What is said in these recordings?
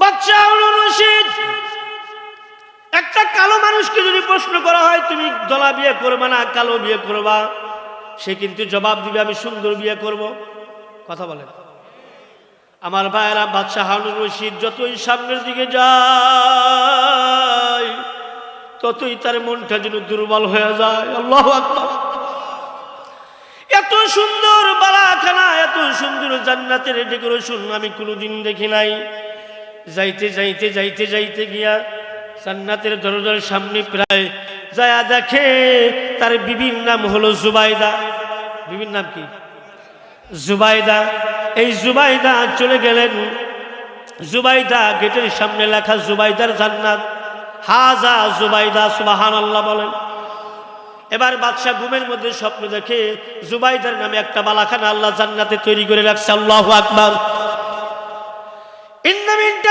বাচ্চা রশিদ একটা কালো মানুষকে যদি প্রশ্ন করা হয়, তুমি দলা বিয়ে করবে না কালো বিয়ে করবা? সে কিন্তু জবাব দিবে, আমি সুন্দর বিয়ে করব। কথা বলেন। আমার ভাইয়েরা বাদশাহ হারুন রশিদ যতই সামনের দিকে যায়, ততই তার মনটা যেন দুর্বল হয়ে যায়। আল্লাহ এত সুন্দর বালাখানা, এত সুন্দর জান্নাতের ডেকোরেশন আমি কোনোদিন দেখি নাই। যাইতে যাইতে যাইতে যাইতে গিয়া জান্নাতের দরজার সামনে প্রায় যায়া দেখে তার বিবির নাম হলো জুবাইদা। বিবির নাম কি? জুবাইদা। এই জুবাইদা চলে গেলেন। জুবাইদা গেটের সামনে লেখা জুবাইদার জান্নাত। হাজা জুবাইদা সুবাহান আল্লাহ বলেন। এবার বাদশাহ ঘুমের মধ্যে স্বপ্ন দেখে জুবাইদার নামে একটা বালাখানা আল্লাহ জান্নাতে তৈরি করে রাখছে। আল্লাহ আকবার।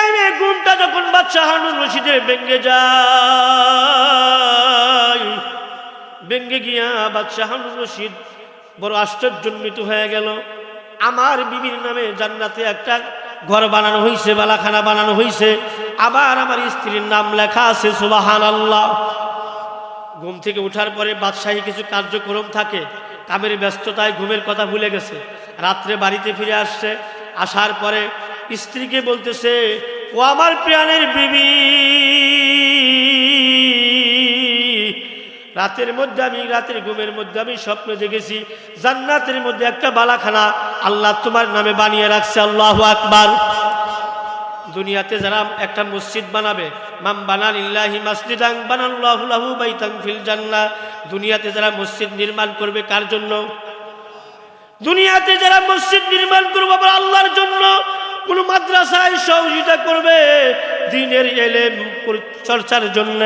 টাইমে ঘুমটা যখন বাচ্চা হানুর রশিদের ভেঙ্গে যায় ভেঙ্গে গিয়া বাচ্চা হানুর রশিদ বড় আশ্চর্যজনিত হয়ে গেল। আমার বিবির নামে জান্নাতে একটা ঘর বানানো হয়েছে বালাখানা বানানো হয়েছে আবার আমার স্ত্রীর নাম লেখা আছে সুবাহান আল্লাহ ঘুম থেকে ওঠার পরে বাদশাহী কিছু কার্যক্রম থাকে, কামের ব্যস্ততায় ঘুমের কথা ভুলে গেছে। রাত্রে বাড়িতে ফিরে আসছে, আসার পরে স্ত্রীকে বলতেছে ও আমার প্রাণের বিবি। রাতের মধ্যে আমি, রাতের ঘুমের মধ্যে আমি স্বপ্ন দেখেছি, জান্নাতের মধ্যে একটা বালাখানা আল্লাহ তোমার নামে বানিয়ে রাখছে, আল্লাহ আকবার। দুনিয়াতে যারা একটা মসজিদ বানাবে মাম বানান ইল্লাহি মাসজিদাং লাহু বাইতান ফিল জান্নাহ। দুনিয়াতে যারা মসজিদ নির্মাণ করবে কার জন্য? দুনিয়াতে যারা মসজিদ নির্মাণ করবে আল্লাহর জন্য। কোন মাদ্রাসায় সহযোগিতা করবে দিনের এলেম চর্চার জন্য।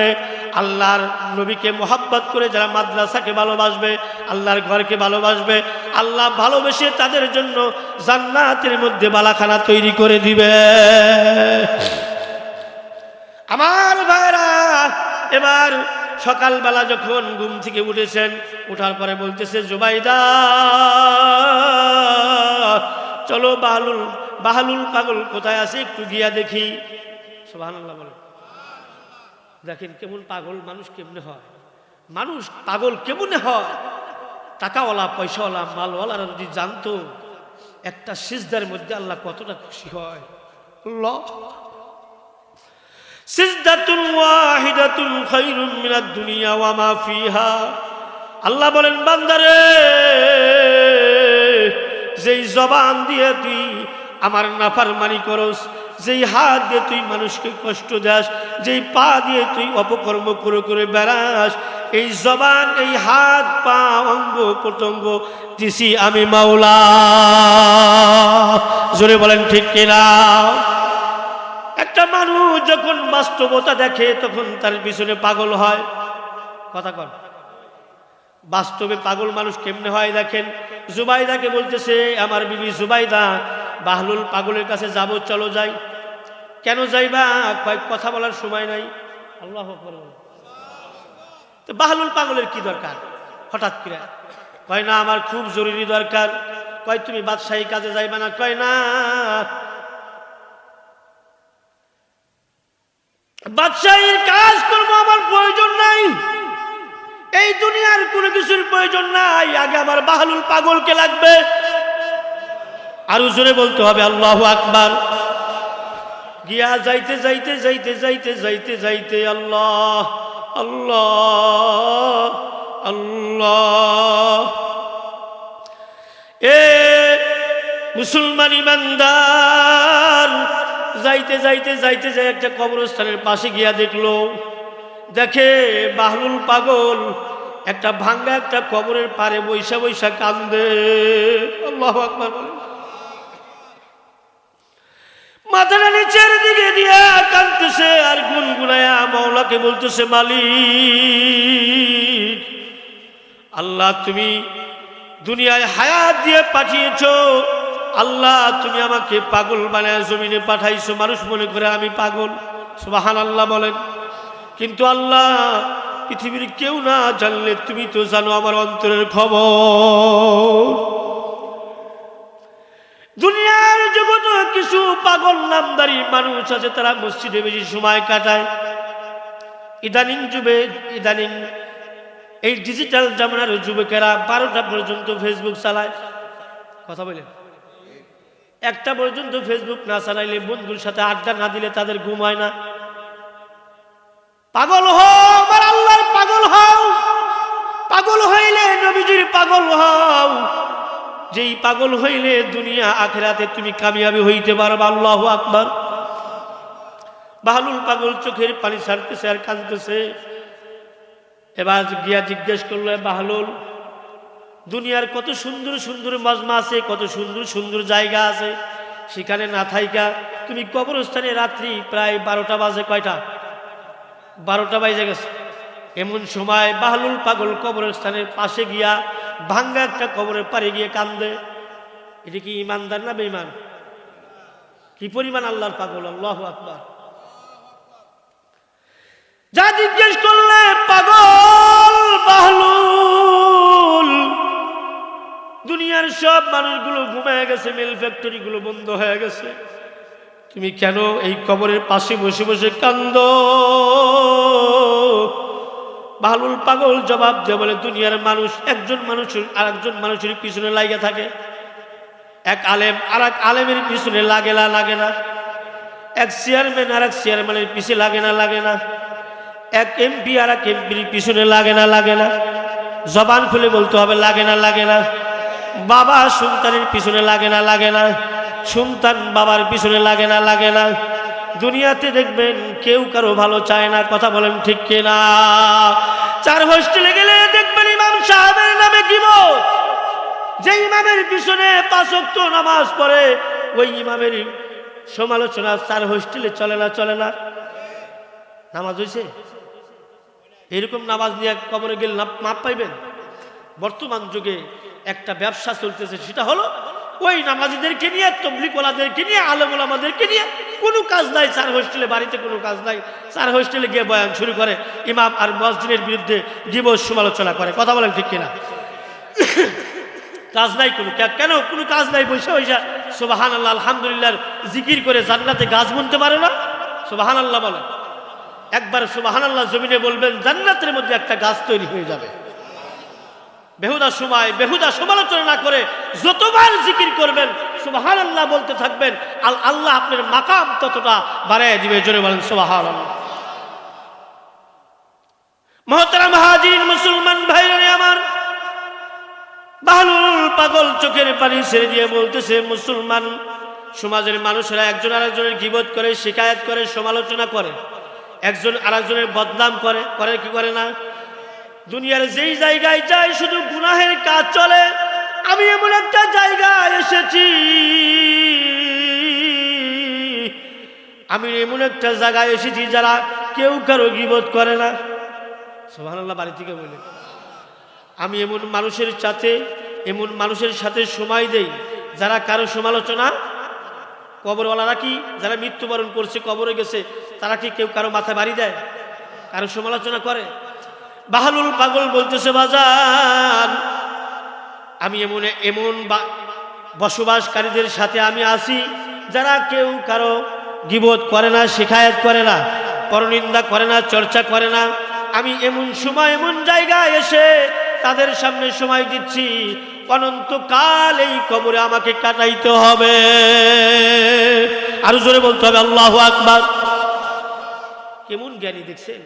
আল্লাহর নবীকে মোহাব্বত করে যারা মাদ্রাসাকে ভালোবাসবে, আল্লাহর ঘরকে ভালোবাসবে, আল্লাহ ভালোবেসে তাদের জন্য জান্নাতের মধ্যে বালাখানা তৈরি করে দিবে। আমার ভাইরা, এবার সকালবেলা যখন ঘুম থেকে উঠেছেন, উঠার পরে বলতেছে, জুবাইদা, চলো বাহালুল বাহালুল পাগল কোথায় আছে একটু গিয়া দেখি। সুবহানাল্লাহ বলে দেখেন কেমন পাগল মানুষ কেমনে হয়। মানুষ পাগল কেমনে হয়? টাকাওয়ালা, পয়সাওয়ালা, মালওয়ালারা যদি জানতো, একটা সিজদার মধ্যে আল্লাহ কতটা খুশি হয়। মিনাদ দুনিয়া আল্লাহ বলেন, বান্দারে, যেই জবান দিয়ে তুই আমার নাফারমানি করস। যেই হাত দিয়ে তুই মানুষকে কষ্ট দাস, যেই পা দিয়ে তুই অপকর্ম করে করে বেড়াস, এই জবান, এই হাত, পা, অঙ্গ, প্রত্যঙ্গ দিছি আমি মাওলা। জোরে বলেন ঠিক কিনা একটা মানুষ যখন বাস্তবতা দেখে, তখন তার পিছনে পাগল হয়। কথা কন। বাস্তবে পাগল মানুষ কেমনে হয় দেখেন? জুবাইদাকে বলতেছে, আমার বিবি জুবাইদা, বাহলুল পাগলের কাছে যাব, চলো যাই। কেন যাইবা? কয়েক কথা বলার সময় নাই। আল্লাহ তো বাহলুল পাগলের কি দরকার? হঠাৎ করে। কয়, না, আমার খুব জরুরি দরকার। কয়, তুমি বাদশাহী কাজে যাইবা না? কয়, না। বাদশাহীর কাজ করব আমার প্রয়োজন নাই। এই দুনিয়ার কোনো কিছুর প্রয়োজন নাই। আগে আমার বাহালুল পাগলকে লাগবে। আরও জোরে বলতে হবে, আল্লাহ আকবার। গিয়া যাইতে যাইতে যাইতে যাইতে যাইতে যাইতে, আল্লাহ আল্লাহ আল্লাহ। এ মুসলমান ইমানদার, যাইতে যাইতে যাইতে যাই একটা কবরস্থানের পাশে গিয়া দেখল। দেখে বাহলুল পাগল, একটা ভাঙ্গা একটা কবরের পারে বৈশা বৈশা কান্দে। আল্লাহ। মাথাটা নিচের দিকে দিয়া কাঁদতেছে আর গুনগুনায়া মাওলাকে বলতেছে, মালিক, আল্লাহ তুমি দুনিয়ায় হায়াত দিয়ে পাঠিয়েছ, আল্লাহ তুমি আমাকে পাগল বানায় জমিনে পাঠাইছো, মানুষ মনে করে আমি পাগল। সুবাহান আল্লাহ বলেন। কিন্তু আল্লাহ, পৃথিবীর কেউ না জানলে তুমি তো জানো আমার অন্তরের খবর। দুনিয়ার জগত কিছু পাগল নামদারি মানুষ আছে, তারা মসজিদে বেশি সময় কাটায়। ইদানিং যুবে ইদানিং এই ডিজিটাল জামানার যুবকেরা বারোটা পর্যন্ত ফেসবুক চালায়। কথা বলেন। একটা পর্যন্ত ফেসবুক না চালাইলে বন্ধুর সাথে আড্ডা না দিলে তাদের ঘুম হয় না। পাগল হও, আমার আল্লাহর পাগল হও। পাগল হইলে নবীজির পাগল হও। যেই পাগল হইলে দুনিয়া আখেরাতে তুমি কামিয়াবি হইতে পারবে, আল্লাহ আকবার। বাহলুল পাগল চোখের পানি ছাড়তেছে আর কাঁদতেছে। এবার গিয়া জিজ্ঞেস করল, বাহলুল, দুনিয়ার কত সুন্দর সুন্দর মজমা আছে, কত সুন্দর সুন্দর জায়গা আছে। সেখানে না থাইকা তুমি কবরস্থানে রাত্রি প্রায় বারোটা বাজে কয়টা? বারোটা বাজে গেছে। এমন সময় বাহলুল পাগল কবরস্থানের পাশে গিয়া ভাঙ্গা একটা কবরের পারে গিয়ে কান্দে। এটা কি ইমানদার না বেঈমান? কি পরিমাণ আল্লাহর পাগল? আল্লাহ আকবার। যা জিজ্ঞেস করলে, পাগল, বাহলুল। দুনিয়ার সব মানুষগুলো ঘুমায় গেছে, মিল ফ্যাক্টরিগুলো বন্ধ হয়ে গেছে। তুমি কেন এই কবরের পাশে বসে বসে কান্দ? বাহলুল পাগল জবাব দেয় বলে, দুনিয়ার মানুষ, একজন মানুষের আর একজন মানুষের পিছনে লাগে থাকে। এক আলেম আর এক আলেমের পিছনে লাগে না লাগে না। এক চেয়ারম্যান আর এক চেয়ারম্যানের পিছনে লাগে না লাগে না। এক এমপি আর এক এমপির পিছনে লাগে না লাগে না। জবান খুলে বলতে হবে, লাগে না লাগে না। বাবা সন্তানের পিছনে লাগে না লাগে না। সন্তান বাবার পিছনে লাগে না লাগে না। দুনিয়াতে দেখবেন কেউ কারও ভালো চায় না, কথা বলেন ঠিক কিনা। চার হোস্টেলে গেলে দেখবেন ইমাম সাহেবের নামে কি যে ইমামের পিছনে পাঁচক্ত নামাজ পড়ে, ওই ইমামের সমালোচনা চার হোস্টেলে চলে না চলে না। নামাজ হয়েছে? এরকম নামাজ নিয়ে কবরে গেলে মাপ পাইবেন? বর্তমান যুগে একটা ব্যবসা চলতেছে, সেটা হলো ওই নামাজিদেরকে নিয়ে তবলিকওয়ালাদেরকে নিয়ে আলমোলামাদেরকে নিয়ে কোনো কাজ নাই চার হোস্টেলে, বাড়িতে কোনো কাজ নাই। চার হোস্টেলে গিয়ে বয়ান শুরু করে, ইমাম আর মসজিদের বিরুদ্ধে দিবস সমালোচনা করে। কথা বলেন ঠিক কিনা? কাজ নাই কোনো। কেন? কোনো কাজ নাই বৈশা বৈশা সোবাহান আল্লাহ আলহামদুলিল্লাহ, জিকির করে জান্নাতে গাছ বুনতে পারে না। সোবাহান আল্লাহ বলেন। একবার সোবাহান আল্লাহ জমিনে বলবেন, জান্নাতের মধ্যে একটা গাছ তৈরি হয়ে যাবে। বেহুদা সময়, বেহুদা সমালোচনা না করে যতবার জিকির করবেন সুবাহান আল্লাহ বলতে থাকবেন, আল আল্লাহ আপনার মাকাম ততটা বাড়ায় দিবে, জোরে বলেন সুবাহান মহতারাম হাজির মুসলমান ভাইরে আমার বাহলুল পাগল চোখের পানি ছেড়ে দিয়ে বলতেছে, মুসলমান, সমাজের মানুষেরা একজন আরেকজনের গিবত করে, শিকায়ত করে, সমালোচনা করে। একজন আরেকজনের বদনাম করে করে কি করে না? দুনিয়ার যেই জায়গায় যায় শুধু গুনাহের কাজ চলে, আমি এমন একটা জায়গায় এসেছি। আমি এমন একটা জায়গায় এসেছি যারা কেউ কারও গিবত করে না। সোহানাল্লাহ বাড়ি থেকে বলে। আমি এমন মানুষের সাথে, এমন মানুষের সাথে সময় দেই যারা কারও সমালোচনা, কবরওয়ালারা কি যারা মৃত্যুবরণ করছে, কবরে গেছে, তারা কি কেউ কারও মাথায় বাড়ি দেয়? কারও সমালোচনা করে? বাহালুল পাগল বলতেছে, বাজান, আমি এমন এমন বসবাসকারীদের সাথে আমি আছি, যারা কেউ কারও গিবোধ করে না শিকায়ত করে না, পরনিন্দা করে না, চর্চা করে না। আমি এমন সময়, এমন জায়গায় এসে তাদের সামনে সময় দিচ্ছি, অনন্তকাল এই কবরে আমাকে কাটাইতে হবে। আরও জোরে বলতে হবে, আল্লাহ আকবার। কেমন জ্ঞানী দেখছেন?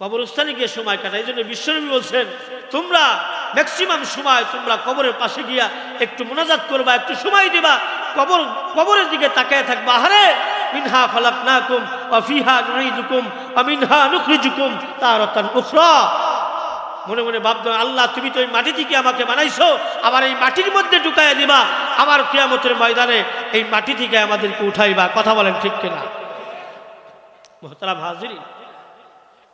কবরস্থানে গিয়ে সময় কাটায়। এই জন্য বিশ্বনবী বলছেন, তোমরা ম্যাক্সিমাম সময় তোমরা কবরের পাশে গিয়া একটু মোনাজাত করবা, একটু সময় দিবা, কবর, কবরের দিকে তাকায় থাকবা। আরে মিনহা খলাকনাকুম ওয়া ফিহা নুঈদুকুম ওয়া মিনহা নুখরিজুকুম তারাতান উখরা। মনে মনে ভাবতো আল্লাহ, তুমি তো এই মাটি থেকে আমাকে বানাইছো, আবার এই মাটির মধ্যে ঢুকাইয়া দিবা। আবার কিয়ামতের ময়দানে এই মাটি থেকে আমাদেরকে উঠাইবা। কথা বলেন ঠিক কিনা? মহতারাম হাজিরি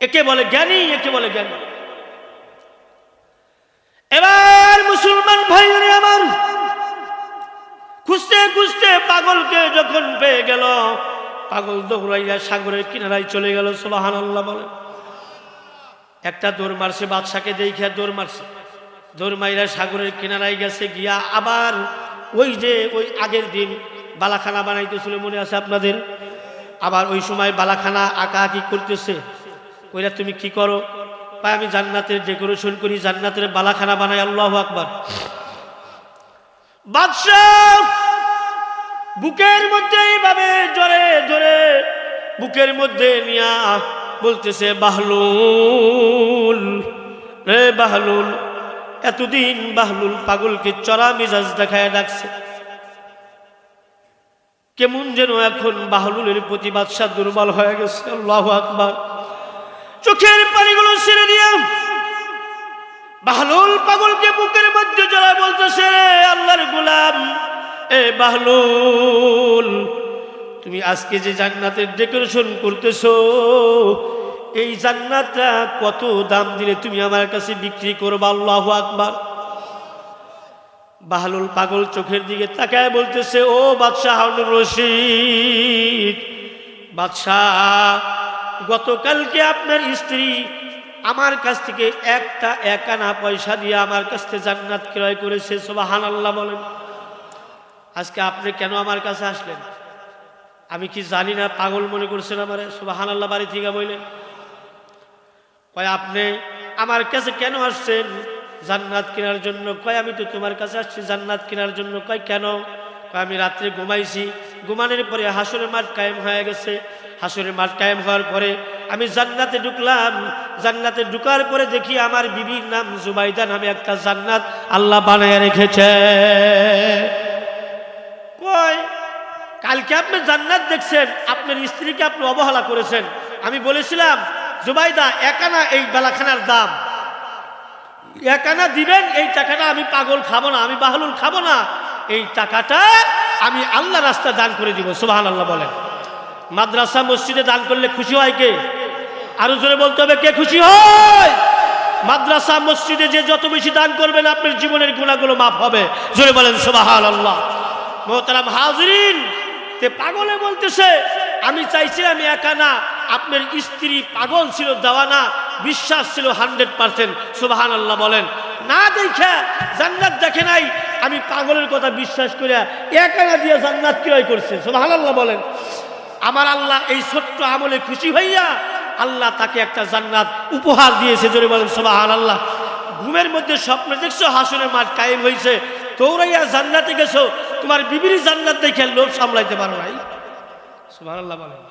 একে বলে জ্ঞানী, একে বলে জ্ঞানী। এবার মুসলমান ভাইরে আমার খুঁজতে খুঁজতে পাগলকে যখন পেয়ে গেল, পাগল দৌড়াইয়া সাগরের কিনারায় চলে গেল সোবাহান আল্লাহ বলে। একটা দৌড় মারছে, বাদশাকে দেখে দৌড় মারছে। দৌড় মাইরা সাগরের কিনারায় গেছে, গিয়া আবার ওই যে ওই আগের দিন বালাখানা বানাইতেছিল, মনে আছে আপনাদের? আবার ওই সময় বালাখানা আঁকা আঁকি করতেছে। কইরা তুমি কি করো? ভাই, আমি জান্নাতের ডেকোরেশন করি, জান্নাতের বালাখানা বানাই, আল্লাহ আকবার। বাদশাহ বুকের মধ্যে এইভাবে জোরে জোরে বুকের মধ্যে নিয়া বলতেছে, বাহলুল, রে বাহলুল, এতদিন বাহলুল পাগলকে চড়া মিজাজ দেখায় ডাকছে। কেমন যেন এখন বাহলুলের প্রতি বাদশাহ দুর্বল হয়ে গেছে, আল্লাহ আকবার। চোখের পানিগুলো ছেড়ে দিয়া বাহলুল পাগলকে বুকের মধ্যে জড়ায় বলতেছে আল্লাহর গোলাম, এ বাহলুল, তুমি আজকে যে জান্নাতের ডেকোরেশন করতেছো, এই জান্নাতটা কত দাম দিলে তুমি আমার কাছে বিক্রি করবা? আল্লাহ আকবার। বাহলুল পাগল চোখের দিকে তাকায় বলতেছে, ও বাদশাহ রশিদ, বাদশাহ গতকালকে আপনার স্ত্রী আমার কাছ থেকে একটা একানা পয়সা দিয়ে আমার কাছ থেকে জান্নাত ক্রয় করেছে সোবাহান আল্লাহ বলেন। আজকে আপনি কেন আমার কাছে আসলেন? আমি কি জানি না, পাগল মনে করছেন আমার সোবাহান আল্লাহ বাড়ি থেকে বললেন। কয়, আপনি আমার কাছে কেন আসছেন? জান্নাত কেনার জন্য কয়, আমি তো তোমার কাছে আসছি, জান্নাত কেনার জন্য কয়, কেন? কয়, আমি রাত্রে ঘুমাইছি ঘুমানোর পরে হাসরের মাঠ কায়েম হয়ে গেছে। হাসরের মাঠ কায়েম হওয়ার পরে আমি জান্নাতে ঢুকলাম। জান্নাতে ঢুকার পরে দেখি আমার বিবির নাম জুবাইদা নামে একটা জান্নাত আল্লাহ বানায় রেখেছে। কালকে আপনি জান্নাত দেখছেন, আপনার স্ত্রীকে আপনি অবহেলা করেছেন। আমি বলেছিলাম, জুবাইদা একানা এই বেলাখানার দাম। একানা দিবেন, এই টাকাটা আমি পাগল খাব না, আমি বাহলুল খাব না। এই টাকাটা আমি আল্লাহ রাস্তা দান করে দিব সুবাহান আল্লাহ বলেন। মাদ্রাসা, মসজিদে দান করলে খুশি হয় কে? আরও জোরে বলতে হবে, কে খুশি হয়? মাদ্রাসা, মসজিদে যে যত বেশি দান করবেন, আপনার জীবনের গুণাগুলো মাফ হবে। জোরে বলেন সুবাহান আল্লাহ মোহতারাম হাজরিন, তে পাগলে বলতেছে, আমি চাইছিলাম একা না, আপনার স্ত্রী পাগল ছিল, দেওয়ানা, বিশ্বাস ছিল হান্ড্রেড পার্সেন্ট সুবাহান আল্লাহ বলেন। না দেখে, জান্নাত দেখে নাই আমি পাগলের কথা বিশ্বাস করে একানা দিয়ে জান্নাত ক্রয় করছে। সুবাহান আল্লাহ বলেন। আমার আল্লাহ এই ছোট্ট আমলে খুশি হইয়া আল্লাহ তাকে একটা জান্নাত উপহার দিয়েছে, জোরে বলেন সুবাহান আল্লাহ ঘুমের মধ্যে স্বপ্ন দেখছ হাসনের মাঠ কায়েম হয়েছে তোরাইয়া জান্নাতে গেছো, তোমার বিবির জান্নাত দেখে লোভ সামলাইতে পারো নাই। সুবহানাল্লাহ বলেন।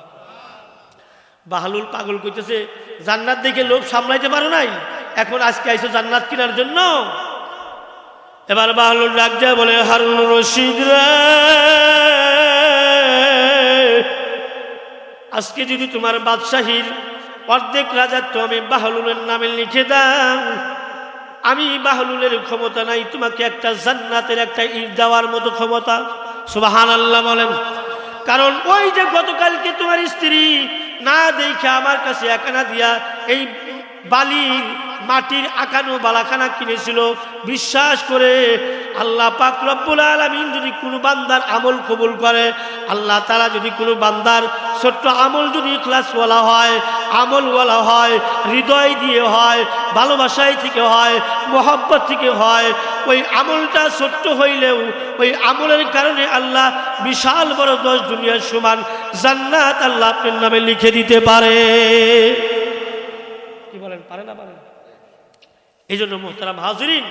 বাহালুল পাগল কইতেছে, জান্নাত দেখে লোভ সামলাইতে পারো নাই? এখন আজকে আইছো জান্নাত কেনার জন্য। এবার ডাক যায় বলে, হারুন রশিদ আজকে যদি তোমার বাদশাহীর অর্ধেক রাজা তো আমি বাহলুলের নামে লিখে দাও আমি বাহলুলের ক্ষমতা নাই, তোমাকে একটা জান্নাতের একটা ইট দেওয়ার মতো ক্ষমতা। সুবাহান আল্লাহ বলেন। কারণ ওই যে গতকালকে তোমার স্ত্রী না দেখে আমার কাছে একানা দিয়া এই বালির মাটির আকানো বালাখানা কিনেছিল বিশ্বাস করে আল্লাহ পাক রব্বুল আলমিন যদি কোনো বান্দার আমল কবুল করে, আল্লাহ তারা যদি কোনো বান্দার ছোট্ট আমল যদি বলা হয় আমল বলা হয়, হৃদয় দিয়ে হয়, ভালোবাসায় থেকে হয়, মোহব্বত থেকে হয়, ওই আমলটা ছোট্ট হইলেও, ওই আমলের কারণে আল্লাহ বিশাল বড় দশ দুনিয়ার সমান জান্নাত আল্লাহ আপনার নামে লিখে দিতে পারে কি বলেন, পারে না, পারে? এই জন্য মোহতারাম হাজরিন,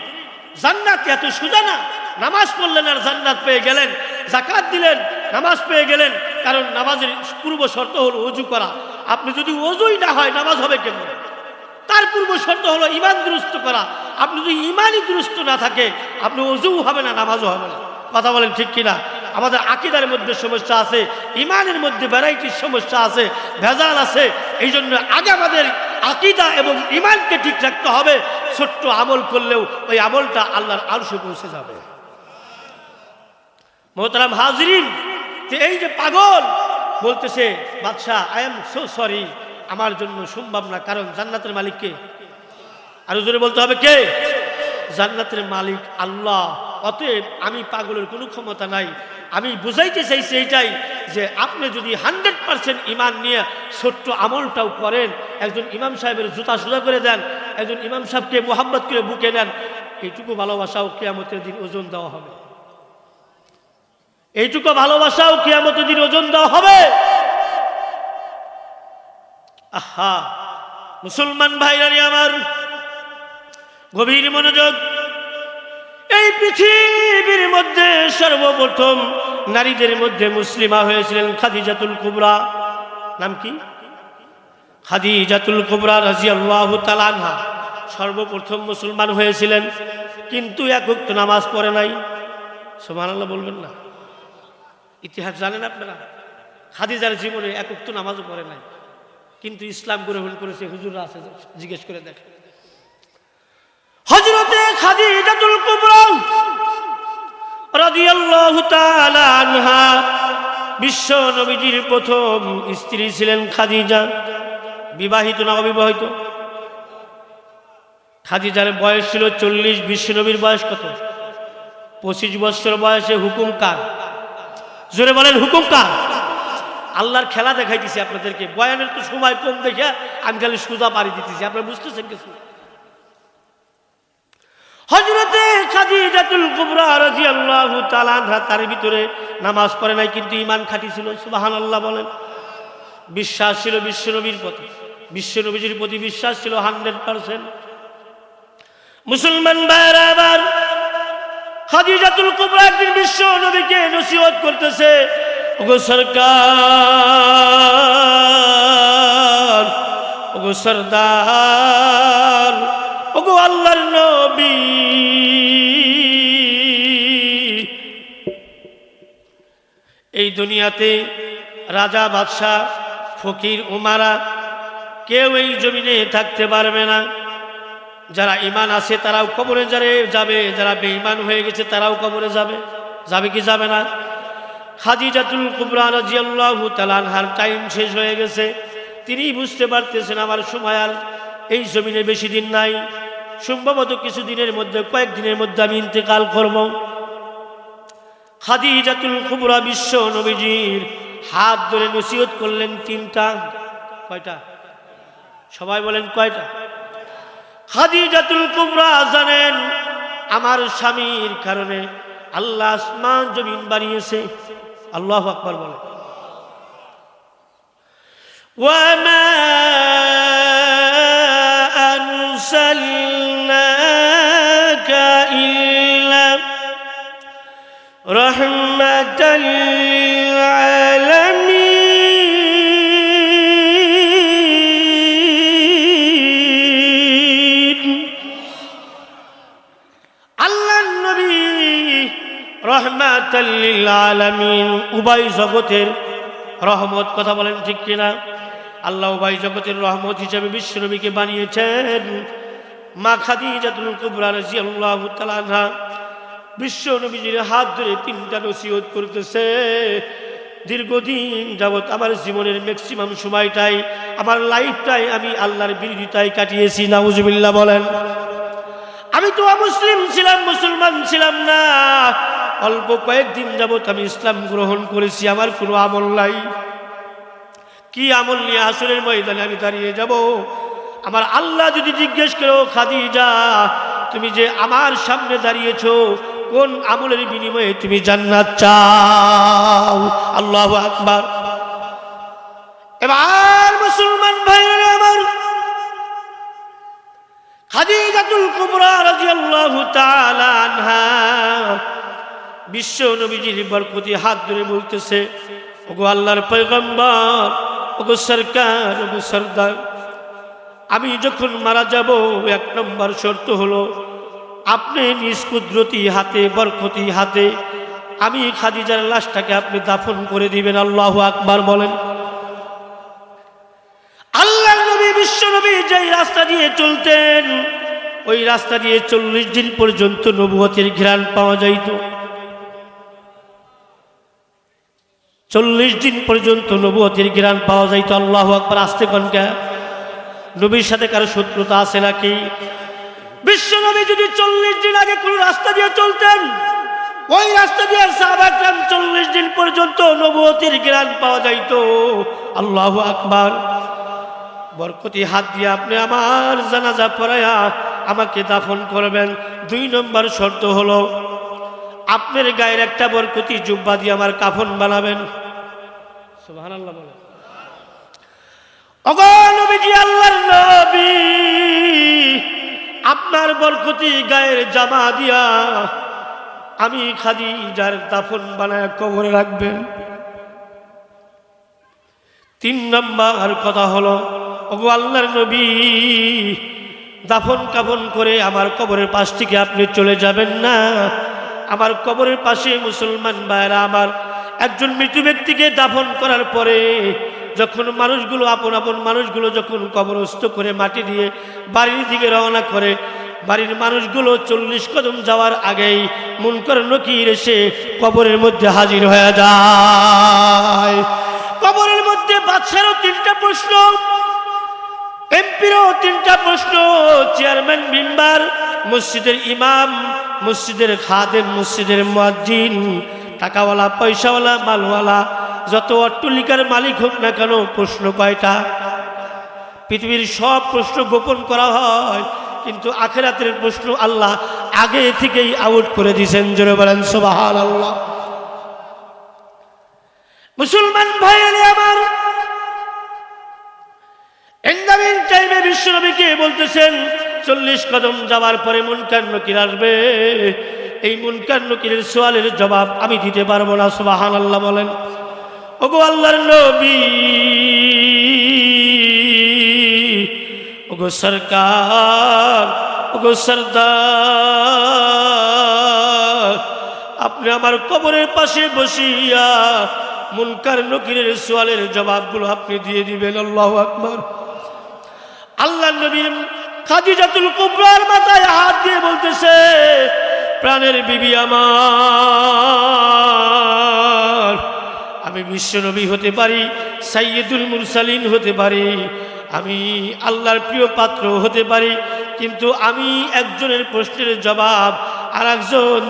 জান্নাত এত সোজা না নামাজ পড়লেন আর জান্নাত পেয়ে গেলেন জাকাত দিলেন, নামাজ পেয়ে গেলেন, কারণ নামাজের পূর্ব শর্ত হলো অজু করা। আপনি যদি অজুই না হয়, নামাজ হবে কেমন? তার পূর্ব শর্ত হলো ইমান দুরুস্ত করা। আপনি যদি ইমানই দুরুস্ত না থাকে, আপনি অজুও হবে না, নামাজও হবে না। কথা বলেন ঠিক কিনা? আমাদের আকিদার মধ্যে সমস্যা আছে ইমানের মধ্যে ভ্যারাইটির সমস্যা আছে, ভেজাল আছে। এই জন্য আগে আমাদের আকিদা এবং ইমানকে ঠিক রাখতে হবে। ছোট্ট আমল করলেও ওই আমলটা আল্লাহর আলসে পৌঁছে যাবে। মোহতারাম হাজরিন এই যে পাগল বলতেছে, বাদশাহ আই এম সো সরি আমার জন্য সম্ভব না, কারণ জান্নাতের মালিককে। আরও জোরে বলতে হবে কে? জান্নাতের মালিক আল্লাহ। অতএব আমি পাগলের কোনো ক্ষমতা নাই। আমি বুঝাইতে চাইছি এইটাই যে আপনি যদি হান্ড্রেড পার্সেন্ট ইমান নিয়ে ছোট্ট আমলটাও করেন, একজন ইমাম সাহেবের জুতা সোজা করে দেন, একজন ইমাম সাহেবকে মোহাম্মদ করে বুকে নেন, এইটুকু ভালোবাসাও কেয়ামতের দিন ওজন দেওয়া হবে। এইটুকু ভালোবাসাও কেয়ামতের দিন ওজন দেওয়া হবে। আহা, মুসলমান ভাইরানি আমার গভীর মনোযোগ এই পৃথিবীর মধ্যে সর্বপ্রথম নারীদের মধ্যে মুসলিমা হয়েছিলেন খাদিজাতুল কুবরা। নাম কি? খাদিজাতুল কুবরা রাজিয়াল্লাহু তাআলা সর্বপ্রথম মুসলমান হয়েছিলেন, কিন্তু একক তো নামাজ পড়ে নাই। সুবহানাল্লাহ বলবেন না। ইতিহাস জানেন আপনারা? খাদিজার জীবনে একক তো নামাজও পড়ে নাই। কিন্তু ইসলাম গ্রহণ করেছে, হুজুররা আছে, জিজ্ঞেস করে দেখেন। হজরতে খাদিজাতুল কুবরা রাদিয়াল্লাহু তাআলা আনহা, বিশ্ব নবীজির প্রথম স্ত্রী ছিলেন খাদিজা, বিবাহিত না অবিবাহিত? খাদিজার বয়স ছিল চল্লিশ, বিশ্ব নবীর বয়স কত? পঁচিশ বছর বয়সে হুকুম কার? জোরে বলেন, হুকুম কার? আল্লাহর খেলা দেখাইতেছি আপনাদেরকে, বয়ানের তো সময় কম দেখে আমি খালি সুজা পাড়ি দিতেছি, আপনারা বুঝতেছেন কিছু? হজরতে খাদিজাতুল কুবরা রাদিয়াল্লাহু তাআলা আনহা তার ভিতরে নামাজ পড়ে নাই, কিন্তু ঈমান খাঁটি ছিল সুবহানাল্লাহ বলেন। বিশ্বাস ছিল বিশ্বনবীর প্রতি। বিশ্বনবীজির প্রতি বিশ্বাস ছিল হান্ড্রেড পার্সেন্ট। মুসলমান ভাইয়েরা আবার খাদিজাতুল কুবরা একদিন বিশ্ব নবীকে নসিহত করতেছে, ওগো সরকার, ওগো সরদার, ওগো আল্লাহর নবী দুনিয়াতে রাজা, বাদশাহ, ফকির, উমারা কেউ এই জমিনে থাকতে পারবে না। যারা ইমান আছে তারাও কবরে যারে যাবে। যারা বেঈমান হয়ে গেছে তারাও কবরে যাবে। যাবে কি যাবে না? খাদিজাতুল কুবরা রাজিয়াল্লাহু তাআলার টাইম শেষ হয়ে গেছে। তিনি বুঝতে পারতেছেন আমার সময় আর এই জমিনে বেশি দিন নাই। সম্ভবত কিছু দিনের মধ্যে, কয়েকদিনের মধ্যে আমি ইন্তেকাল করব। খাদিজাতুল কুবরা বিশ্ব নবীজির হাত ধরে নসিহত করলেন তিনটা কয়টা সবাই বলেন কয়টা খাদিজাতুল কুবরা জানেন আমার স্বামীর কারণে আল্লাহ আসমান জমিন বানিয়েছে আল্লাহ আকবর বলে وما أرسلناك رحمة للعالمين আল্লাহ নবী রহমাতাল্লিল আলামিন উভয় জগতের রহমত কথা বলেন ঠিক কিনা আল্লাহ উভয় জগতের রহমত হিসেবে বিশ্বনবীকে বানিয়েছেন মা খাদিজাতুল কুবরা রাদিয়াল্লাহু তাআলা আনহা বিশ্ব নবীজির হাত ধরে তিনটা নসিহত করতেছে। দীর্ঘদিন যাবৎ আমার জীবনের ম্যাক্সিমাম সময়টাই, আমার লাইফটাই আমি আল্লাহর বিরোধিতায় কাটিয়েছি, নাউজুবিল্লাহ বলেন। আমি তো অমুসলিম ছিলাম, মুসলমান ছিলাম না। অল্প কয়েকদিন যাবৎ আমি ইসলাম গ্রহণ করেছি, আমার কোনো আমল নাই। কি আমল নিয়ে আসরের ময়দানে আমি দাঁড়িয়ে যাব? আমার আল্লাহ যদি জিজ্ঞেস করো খাদিজা, তুমি যে আমার সামনে দাঁড়িয়েছো কোন আমলের বিনিময়ে তুমি জান্নাত চাও? আল্লাহ আকবার। এবার মুসলমান ভাইরা আমার, খাদিজাতুল কুবরা রাদিয়াল্লাহু তাআলা আনহা, বিশ্ব নবীজির বরকতি হাত ধরে বলতেছে, ওগো আল্লাহর পয়গম্বর, ওগো সরকার, ওগো সরদার, আমি যখন মারা যাব, এক নম্বর শর্ত হলো আপনি নিজ কুদরতি হাতে, বরকতি হাতে আমি খাদিজার লাশটাকে আপনি দাফন করে দিবেন, আল্লাহ আকবার বলেন। আল্লাহ নবী, বিশ্ব নবী যেই রাস্তা দিয়ে চলতেন, ওই রাস্তা দিয়ে চল্লিশ দিন পর্যন্ত নবুয়তের ঘ্রাণ পাওয়া যাইত। চল্লিশ দিন পর্যন্ত নবুয়তের ঘ্রাণ পাওয়া যাইত, আল্লাহ আকবার, আসতে কনকা নবীর সাথে কারও শত্রুতা আছে নাকি? বিশ্ব নবী যদি চল্লিশ দিন আগে কোন রাস্তা দিয়ে চলতেন, ওই রাস্তা দিয়ে সাহাবাকরাম চল্লিশ দিন পর্যন্ত নবুয়তির জ্ঞান পাওয়া যাইত। আল্লাহ আকবার। বরকতি হাত দিয়ে আপনি আমার জানাজা পড়ায়া আমাকে দাফন করবেন। দুই নম্বর শর্ত হলো, আপনার গায়ের একটা বরকতি জুব্বা দিয়ে আমার কাফন বানাবেন। ওগো আল্লাহর নবী! আপনার বরকতি গায়ের জামা দিয়া আমি খাদিজার দাফন বানায় কবরে রাখবেন। তিন নম্বর কথা হলো, ওগো আল্লাহর নবী, দাফন কাফন করে আমার কবরের পাশ থেকে আপনি চলে যাবেন না। আমার কবরের পাশে মুসলমান ভাইরা, আমার একজন মৃত্যু ব্যক্তিকে দাফন করার পরে যখন মানুষগুলো, আপন আপন মানুষগুলো যখন কবরস্থ করে মাটি দিয়ে বাড়ির দিকে রওনা করে, বাড়ির মানুষগুলো চল্লিশ কদম যাওয়ার আগেই মুনকর নকির এসে কবরের মধ্যে হাজির হয়ে যায়। কবরের মধ্যে বাচ্চারও তিনটা প্রশ্ন, এমপিরও তিনটা প্রশ্ন, চেয়ারম্যান, মেম্বার, মসজিদের ইমাম, মসজিদের খাদেম, মসজিদের মুয়াজ্জিন, টাকাওয়ালা, পয়সাওয়ালা, মালওয়ালা যত অট্টলিকার মালিক হোক না কেন প্রশ্ন কয়টা পৃথিবীর সব প্রশ্ন গোপন করা হয়, কিন্তু আখেরাতের প্রশ্ন আল্লাহ আগে থেকেই আউট করে দিয়েছেন, জোরে বলেন সোবাহান আল্লাহ মুসলমান ভাই আমার এন্দামিন টাইমে বিশ্বনবীকে বলতেছেন, চল্লিশ কদম যাওয়ার পরে মুনকার নকির আসবে। এই মুনকার নকিরের সোয়ালের জবাব আমি দিতে পারব না সুবাহান আল্লাহ বলেন। ওগো আল্লাহর নবী, ওগো সরকার, ওগো সরদার, আপনি আমার কবরের পাশে বসিয়া মুনকার নকিরের সোয়ালের জবাবগুলো আপনি দিয়ে দিবেন, আল্লাহ আকবর। আল্লাহ নবীর খাদিজাতুল কুবরার মাথায় হাত দিয়ে বলতেছে, প্রাণের বিবি আমার। আমি বিশ্বনবী হতে পারি সাইয়েদুল মুরসালিন হতে পারি, আমি আল্লাহর প্রিয় পাত্র হতে পারি, কিন্তু আমি একজনের প্রশ্নের জবাব আর একজন